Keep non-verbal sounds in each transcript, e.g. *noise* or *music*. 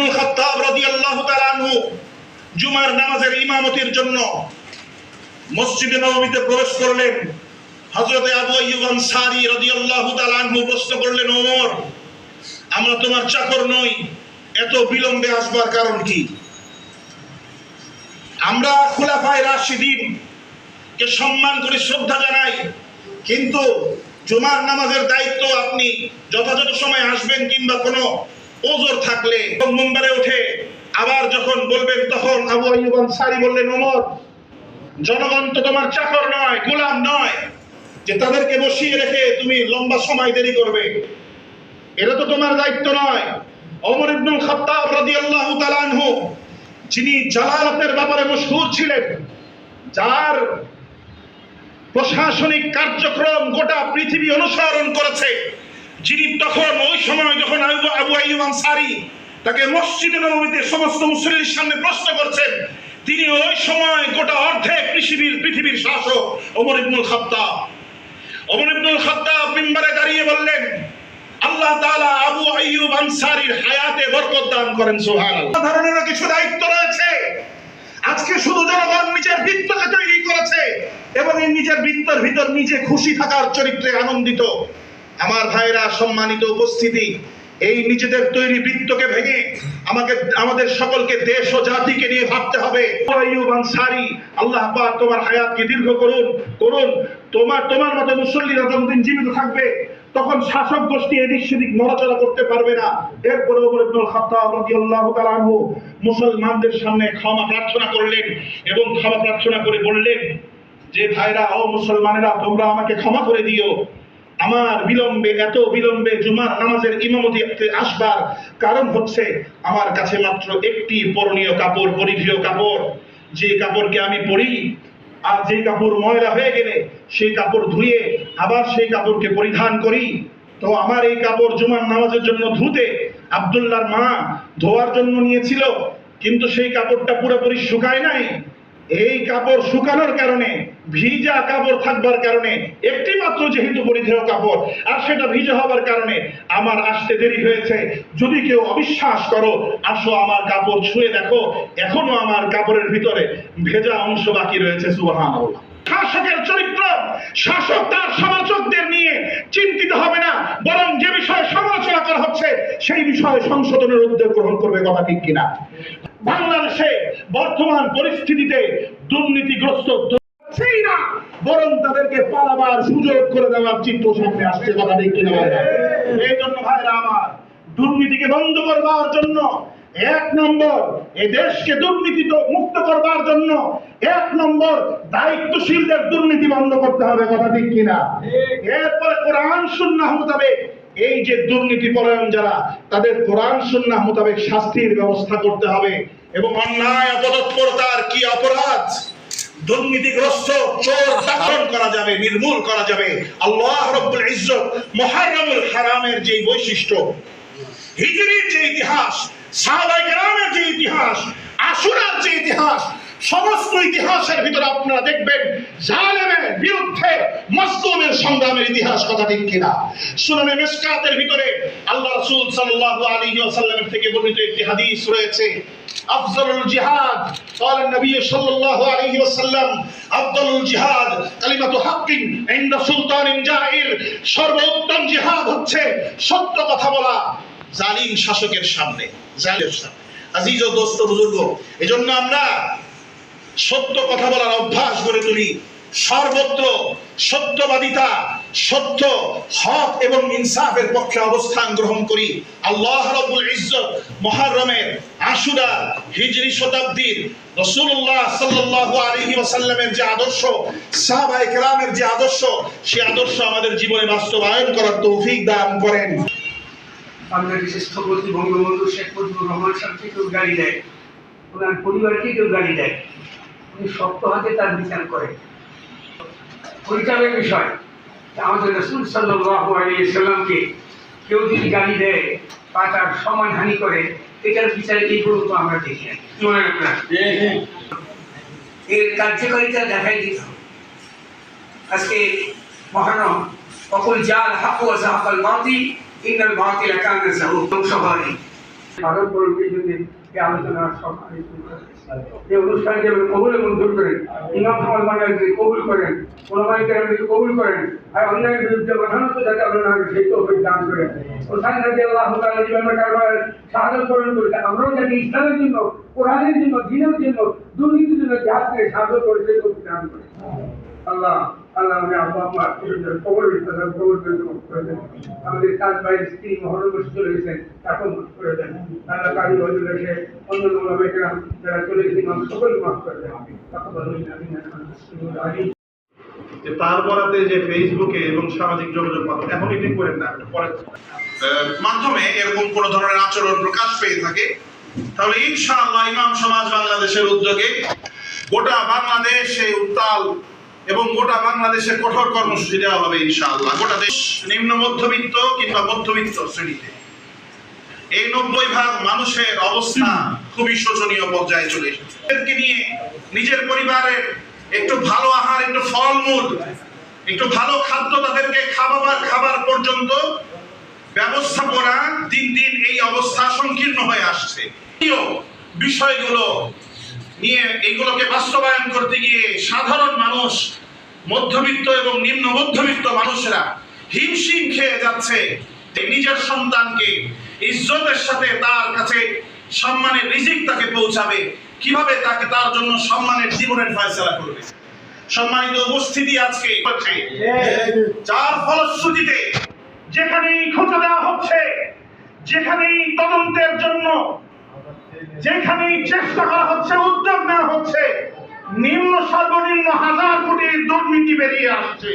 ইবনুল খাত্তাব রাদিয়াল্লাহু তাআলা আনহু জুমার নামাজের ইমামতির জন্য মসজিদে নববীতে প্রবেশ করলেন। আবু আইয়ুব আনসারী রাদিয়াল্লাহু তাআলা আনহু প্রশ্ন করলেন, ওমর, আমরা তোমার চাকর নই, এত বিলম্বে আসবার কারণ কি? আমরা খুলাফায়ে রাশিদিন, কে সম্মান করে, শ্রদ্ধা জানাই, কিন্তু জুমার নামাজের দায়িত্ব আপনি যথাযথ সময় আসবেন কিংবা কোনো ওজোর থাকলে মুম্বারে উঠে আবার যখন বলবেন তখন আবু আইয়ুব আনসারী বললেন ওমর জনগণ তো তোমার চাকর নয়, গোলাম নয়। যে তাদেরকে বসিয়ে রেখে তুমি লম্বা সময় দেরি করবে, এটা তো তোমার দায়িত্ব নয়। ওমর ইবনুল খাত্তাব রাদিয়াল্লাহু তাআলা আনহু, যিনি জালালাতের ব্যাপারে মশহুর ছিলেন, যার প্রশাসনিক কার্যক্রম গোটা পৃথিবী অনুসরণ করেছে যিনি তখন ওই সময় যখন আবু আবু আইয়ুব আনসারী তাকে মসজিদে নববীতে সমস্ত মুসল্লির সামনে প্রশ্ন করছেন, তিনি ওই সময় গোটা অর্ধেক পৃথিবীর পৃথিবীর শাসক ওমর ইবনুল খাত্তাব। ওমর ইবনুল খাত্তাব মিম্বারে দাঁড়িয়ে বললেন, আল্লাহ তাআলা আবু আইয়ুব আনসারীর হায়াতে বরকত দান করেন, সুবহানাল্লাহ। ধরনের কিছু দায়িত্ব রয়েছে। আজকে শুধু জনগণ নিজের বৃত্তকে তৈরি করেছে এবং এই নিজের বৃত্তের ভিতর নিজে খুশি থাকার চরিত্রে আনন্দিত। আমার ভাইরা সম্মানিত উপস্থিতি, এই নিজেদের তৈরি বৃত্তকে ভেঙে আমাকে, আমাদের সকলকে দেশ ও জাতিকে নিয়ে ভাবতে হবে। আল্লাহ তোমার হায়াতকে দীর্ঘ করুন করুন। তোমার তোমার মতো মুসল্লিরা যতদিন জীবিত থাকবে, তখন শাসক গোষ্ঠী এদিক সেদিক নড়াচড়া করতে পারবে না। এরপরে মুসলমানদের সামনে ক্ষমা প্রার্থনা করলেন এবং ক্ষমা প্রার্থনা করে বললেন, যে ভাইরা, ও মুসলমানেরা, তোমরা আমাকে ক্ষমা করে দিও। আমার বিলম্বে, এত বিলম্বে জুমার নামাজের ইমামতি আসবার কারণ হচ্ছে আমার কাছে মাত্র একটি পরনীয় কাপড়, পরিধেয় কাপড়। যে কাপড়কে আমি পরি, আর যে কাপড় ময়লা হয়ে গেলে সেই কাপড় ধুয়ে আবার সেই কাপড়কে পরিধান করি। তো আমার এই কাপড় জুমার নামাজের জন্য ধুতে আব্দুল্লাহর মা ধোয়ার জন্য নিয়েছিল, কিন্তু সেই কাপড়টা পুরোপুরি শুকায় নাই। এই কাপড় শুকানোর কারণে ভিজা কাপড় থাকবার কারণে, একটি মাত্র যেহেতু পরিধেয় কাপড়, আর সেটা ভিজা হবার কারণে আমার আসতে দেরি হয়েছে। যদি কেউ অবিশ্বাস করো, আসো আমার কাপড় ছুঁয়ে দেখো, এখনও আমার কাপড়ের ভিতরে ভেজা অংশ বাকি রয়েছে, সুবহানাল্লাহ। শাসকের চরিত্র, শাসক তার সমালোচকদের নিয়ে চিন্তিত হবে না, বরং যে বিষয়ে সমালোচনা করা হচ্ছে, সেই বিষয়ে সংশোধনের উদ্যোগ গ্রহণ করবে কথা ঠিক কিনা। বাংলাদেশে বর্তমান পরিস্থিতিতে দুর্নীতিগ্রস্ত হচ্ছেই না। বরং তাদেরকে পালাবার সুযোগ করে দেওয়ার চিত্র সামনে আসছে কথা ঠিক কিনা? এই জন্য ভাইরা আমার, দুর্নীতিকে বন্ধ করবার জন্য, এক নম্বর এ দেশকে দুর্নীতি মুক্ত করবার জন্য, এক নম্বর, দায়িত্বশীলদের দুর্নীতি বন্ধ করতে হবে কথা ঠিক কিনা। এরপরে কোরআন সুন্নাহ মোতাবেক, এই যে দুর্নীতি পরায়ণ যারা, তাদের কোরআন সুন্নাহ মোতাবেক শাস্তির ব্যবস্থা করতে হবে এবং অন্যায়, অপতৎপরতার কি অপরাধ? দুর্নীতিগ্রস্ত চোর *laughs* করা যাবে নির্মূল করা যাবে। আল্লাহ রব্বুল ইজ্জত মুহাররমুল হারামের যে বৈশিষ্ট্য হিজরির যে ইতিহাস যে ইতিহাস আশুরার যে ইতিহাস সমস্ত ইতিহাসের ভিতরে আপনারা দেখবেন জালেমের বিরুদ্ধে মজলুমের সংগ্রামের ইতিহাস কথা ঠিক কিনা। সুনানে মিসকাতের ভিতরে রাসূল সাল্লাল্লাহু আলাইহি ওয়াসাল্লামের থেকে বর্ণিত একটি হাদিস রয়েছে আফজলুল জিহাদ قال النبي صلى الله عليه وسلم أفضل الجهاد কালিমাতু হাক্কিন ইনদা সুলতানিন জাইর সর্বোত্তম জিহাদ হচ্ছে সত্য কথা বলা জালিম শাসকের সামনে জালিমের সামনে আজিজ ও দোস্ত বুজুর্গ এজন্য আমরা সত্য কথা বলার অভ্যাস গড়ে তুলি সর্বত্র সত্যবাদিতা, সত্য, হক এবং ইনসাফের পক্ষে অবস্থান গ্রহণ করি। আল্লাহ রাব্বুল ইজ্জত মুহররমের আশুরা হিজরি শতাব্দীর রাসূলুল্লাহ সাল্লাল্লাহু আলাইহি ওয়াসাল্লামের যে আদর্শ, সাহাবায়ে কেরামের যে আদর্শ সেই আদর্শ আমাদের জীবনে বাস্তবায়ন করার তৌফিক দান করেন। বাংলাদেশের স্থপতি বঙ্গবন্ধু শেখ মুজিবুর রহমান সাহেবকে কেউ গাড়ি দেয়। ওনার পরিবারকে কেউ গাড়ি দেয়। উনি শক্ত হাতে তার বিচার করেন। পরিচালের বিষয়। আমাদের রসুল সাল্লাহ আলিয়াল্লামকে কেউ যদি গাড়ি দেয়, বা তার সম্মান হানি করে, এটার বিচারে এই পর্যন্ত আমরা দেখি এর কার্যকারিতা দেখাই দিতে আজকে মহারম অকুল জাল হাকু জাহাকাল বাতিল ইন্নাল বাতিল ধ্বংস হয়নি সাধন করুন জন্য এই আলোচনা আমি করেছি। এই অনুষ্ঠানকে আপনি কবুল এবং দূর করেন ইমাম সমাজ বাঙালিকে কবুল করেন করেছে আমরাও জন্য দিনের জন্য, দুর্নীতির জন্য জাত সাহায্য করে তৌফিক দান করেন আল্লাহ। আল্লাহ আমাদের আব্বা আম্মা তাদের কবর করে করে দেন আমাদের তাজ ভাইয়ের স্ত্রী চলে গেছেন মাফ করে দেন আল্লাহ হজুর এসে অন্য যারা চলে ইমাম সকল মাফ করে দেন। যে তার বরাতে যে ফেসবুকে এবং সামাজিক যোগাযোগ মাধ্যম এখন এটি করেন না পরে। আহ, মাধ্যমে এরকম কোন ধরনের আচরণ প্রকাশ পেয়ে থাকে? তাহলে ইনশাআল্লাহ ইমাম সমাজ বাংলাদেশের উদ্যোগে গোটা বাংলাদেশে উত্তাল এবং গোটা বাংলাদেশে কঠোর কর্মসূচি দেওয়া হবে ইনশাআল্লাহ। গোটা দেশ নিম্ন মধ্যবিত্ত কিংবা মধ্যবিত্ত শ্রেণীতে। এই নব্বই ভাগ মানুষের অবস্থা খুবই শোচনীয় পর্যায়ে চলে এসেছে। নিয়ে নিজের পরিবারের একটু ভালো আহার, একটু ফলমূল, একটু ভালো খাদ্য তাদেরকে খাবার খাবার পর্যন্ত ব্যবস্থাপনা দিন দিন এই অবস্থা সংকীর্ণ হয়ে আসছে। বিষয়গুলো নিয়ে এইগুলোকে বাস্তবায়ন করতে গিয়ে সাধারণ মানুষ, মধ্যবিত্ত এবং নিম্ন মধ্যবিত্ত মানুষেরা হিমশিম খেয়ে যাচ্ছে। নিজের সন্তানকে ইজ্জতের সাথে তার কাছে সম্মানের রিজিক তাকে পৌঁছাবে। কীভাবে তাকে তার জন্য সম্মানের জীবনের ফয়সলা করবে? সম্মানিত উপস্থিতি আজকে হচ্ছে, যার ফলশ্রুতিতে যেখানেই খোঁজা দেওয়া হচ্ছে, যেখানেই তদন্তের জন্য যেখানেই চেষ্টা করা হচ্ছে, উদ্যোগ নেওয়া হচ্ছে, নিম্ন সর্বনিম্ন হাজার কোটির দুর্নীতি বেরিয়ে আসছে।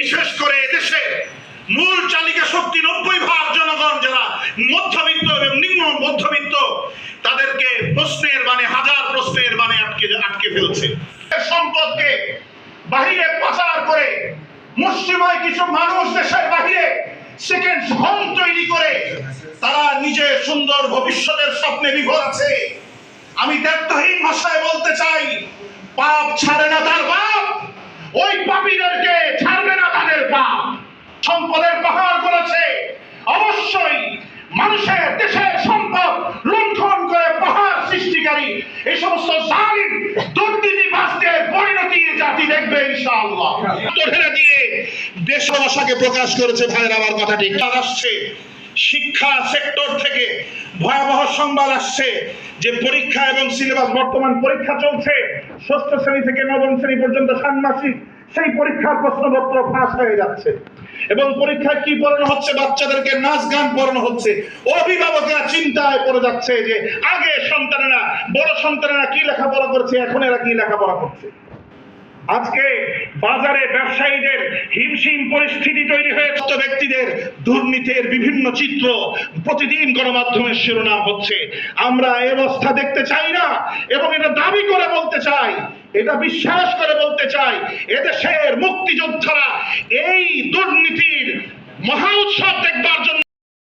বিশেষ করে দেশে, মূল চালিকা শক্তি নব্বই ভাগ জনগণ যারা মধ্যবিত্ত এবং নিম্ন মধ্যবিত্ত, তাদেরকে প্রশ্নের মানে হাজার প্রশ্নের মানে আটকে আটকে ফেলছে। সম্পদকে বাহিরে পাচার করে মুসলিমায় কিছু মানুষ দেশের বাহিরে সেকেন্ড তৈরি করে তারা সুন্দর ভবিষ্যতের স্বপ্নে বিভোর আছে। আমি ভাষায় বলতে চাই, পাপ ছাড়ে না তার বাপ, ওই পাপীদেরকে ছাড়বে না তাদের বাপ। সম্পদের পাহাড় করেছে, অবশ্যই মানুষের দেশের সম্পদ লুণ্ঠন করে পাহাড় সৃষ্টিকারী এই সমস্ত জালিম জাতি দেখবে ইনশাআল্লাহ। দিয়ে দেশভাষাকে প্রকাশ করেছে ভাইয়ের, আমার কথাটি আসছে, শিক্ষা সেক্টর থেকে ভয়াবহ সংবাদ আসছে যে পরীক্ষা এবং সিলেবাস বর্তমান পরীক্ষা চলছে। ষষ্ঠ শ্রেণি থেকে নবম শ্রেণি পর্যন্ত ষান্মাসিক সেই পরীক্ষার প্রশ্নপত্র ফাঁস হয়ে যাচ্ছে। এবং পরীক্ষায় কি পড়ানো হচ্ছে? বাচ্চাদেরকে নাচ গান পড়ানো হচ্ছে। অভিভাবকরা চিন্তায় পড়ে যাচ্ছে যে আগে সন্তানেরা, বড় সন্তানেরা কি লেখাপড়া করছে, এখন এরা কি লেখাপড়া করছে? আজকে বাজারে ব্যবসায়ীদের হিমশিম পরিস্থিতি তৈরি হয়ে ব্যক্তিদের দুর্নীতির বিভিন্ন চিত্র প্রতিদিন গণমাধ্যমের শিরোনাম হচ্ছে। আমরা এ অবস্থা দেখতে চাই না এবং এটা দাবি করে বলতে চাই, এটা বিশ্বাস করে বলতে চাই, এদেশের মুক্তিযোদ্ধারা এই দুর্নীতির মহা উৎসব দেখবার জন্য